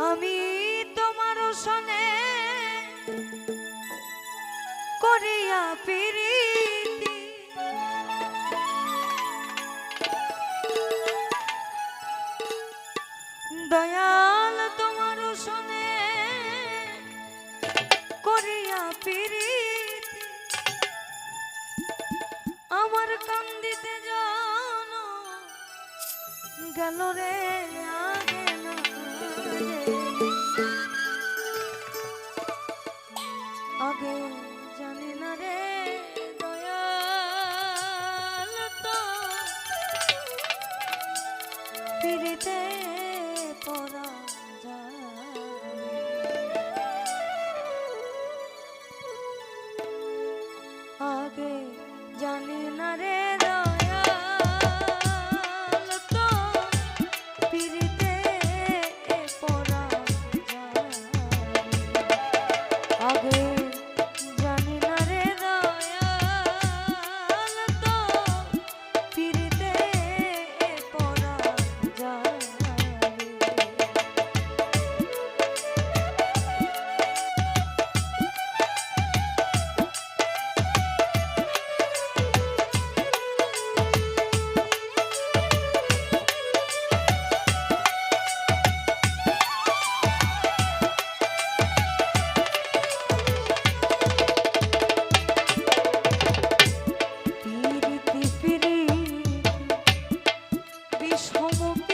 আমি তোমার সনে করিয়া পিরি দয়াল তোমার সনে করিয়া পিরি আমার কান্দিতে জানো গেল রে আ thank you সমকে